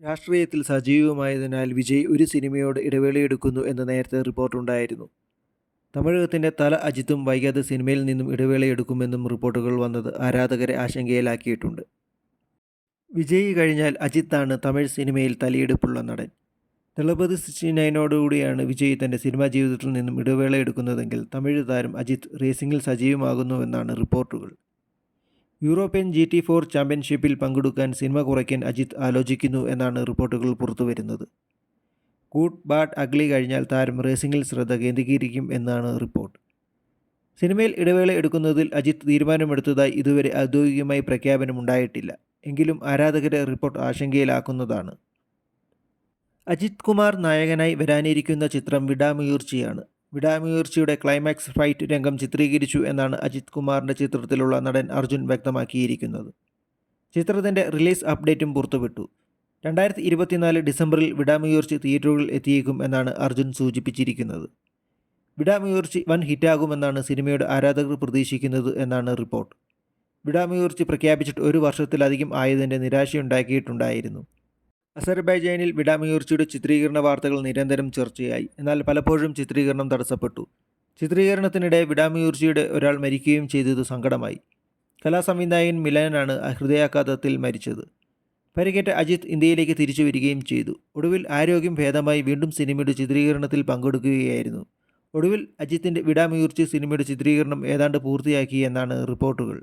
രാഷ്ട്രീയത്തിൽ സജീവമായതിനാൽ വിജയ് ഒരു സിനിമയോട് ഇടവേളയെടുക്കുന്നു എന്ന് നേരത്തെ റിപ്പോർട്ടുണ്ടായിരുന്നു തമിഴകത്തിന്റെ തല അജിത്തും വൈകാതെ സിനിമയിൽ നിന്നും ഇടവേളയെടുക്കുമെന്നും റിപ്പോർട്ടുകൾ വന്നത് ആരാധകരെ ആശങ്കയിലാക്കിയിട്ടുണ്ട്. വിജയ് കഴിഞ്ഞാൽ അജിത്താണ് തമിഴ് സിനിമയിൽ തലയെടുപ്പുള്ള നടൻ. ദളപതി സിക്സ്റ്റി നയനോടുകൂടിയാണ് വിജയ് തന്റെ സിനിമാ ജീവിതത്തിൽ നിന്നും ഇടവേള എടുക്കുന്നതെങ്കിൽ തമിഴ് താരം അജിത്ത് റേസിംഗിൽ സജീവമാകുന്നുവെന്നാണ് റിപ്പോർട്ടുകൾ. യൂറോപ്യൻ ജി ടി ഫോർ ചാമ്പ്യൻഷിപ്പിൽ പങ്കെടുക്കാൻ സിനിമ കുറയ്ക്കാൻ അജിത് ആലോചിക്കുന്നു എന്നാണ് റിപ്പോർട്ടുകൾ പുറത്തുവരുന്നത്. ഗുഡ് ബാഡ് അഗ്ലി കഴിഞ്ഞാൽ താരം റേസിംഗിൽ ശ്രദ്ധ കേന്ദ്രീകരിക്കും എന്നാണ് റിപ്പോർട്ട്. സിനിമയിൽ ഇടവേള എടുക്കുന്നതിൽ അജിത് തീരുമാനമെടുത്തതായി ഇതുവരെ ഔദ്യോഗികമായി പ്രഖ്യാപനമുണ്ടായിട്ടില്ല എങ്കിലും ആരാധകരെ റിപ്പോർട്ട് ആശങ്കയിലാക്കുന്നതാണ്. അജിത് കുമാർ നായകനായി വരാനിരിക്കുന്ന ചിത്രം വിടാമുയർച്ചയാണ്. വിടാമുയർച്ചയുടെ ക്ലൈമാക്സ് ഫൈറ്റ് രംഗം ചിത്രീകരിച്ചു എന്നാണ് അജിത് കുമാറിന്റെ ചിത്രത്തിലുള്ള നടൻ അർജുൻ വ്യക്തമാക്കിയിരിക്കുന്നത്. ചിത്രത്തിന്റെ റിലീസ് അപ്ഡേറ്റും പുറത്തുവിട്ടു. രണ്ടായിരത്തി ഇരുപത്തിനാല് ഡിസംബറിൽ വിടാമുയർച്ചി തിയേറ്ററുകളിൽ എത്തിയേക്കും എന്നാണ് അർജുൻ സൂചിപ്പിച്ചിരിക്കുന്നത്. വിടാമുയർച്ചി വൻ ഹിറ്റാകുമെന്നാണ് സിനിമയുടെ ആരാധകർ പ്രതീക്ഷിക്കുന്നത് എന്നാണ് റിപ്പോർട്ട് വിടാമുയർച്ചി പ്രഖ്യാപിച്ചിട്ട് ഒരു വർഷത്തിലധികം ആയതിന്റെ നിരാശയുണ്ടാക്കിയിട്ടുണ്ടായിരുന്നു. അസർബൈജാനിൽ വിടാമുയർച്ചയുടെ ചിത്രീകരണ വാർത്തകൾ നിരന്തരം ചർച്ചയായി. എന്നാൽ പലപ്പോഴും ചിത്രീകരണം തടസ്സപ്പെട്ടു. ചിത്രീകരണത്തിനിടെ വിടാമുയർച്ചയുടെ ഒരാൾ മരിക്കുകയും ചെയ്തത് സങ്കടമായി. കലാസംവിധായകൻ മിലനാണ് ഹൃദയാഘാതത്തിൽ മരിച്ചത്. പരിക്കേറ്റ അജിത് ഇന്ത്യയിലേക്ക് തിരിച്ചു വരികയും ചെയ്തു. ഒടുവിൽ ആരോഗ്യം ഭേദമായി വീണ്ടും സിനിമയുടെ ചിത്രീകരണത്തിൽ പങ്കെടുക്കുകയായിരുന്നു. ഒടുവിൽ അജിത്തിന്റെ വിടാമുയർച്ച സിനിമയുടെ ചിത്രീകരണം ഏതാണ്ട് പൂർത്തിയാക്കി എന്നാണ് റിപ്പോർട്ടുകൾ.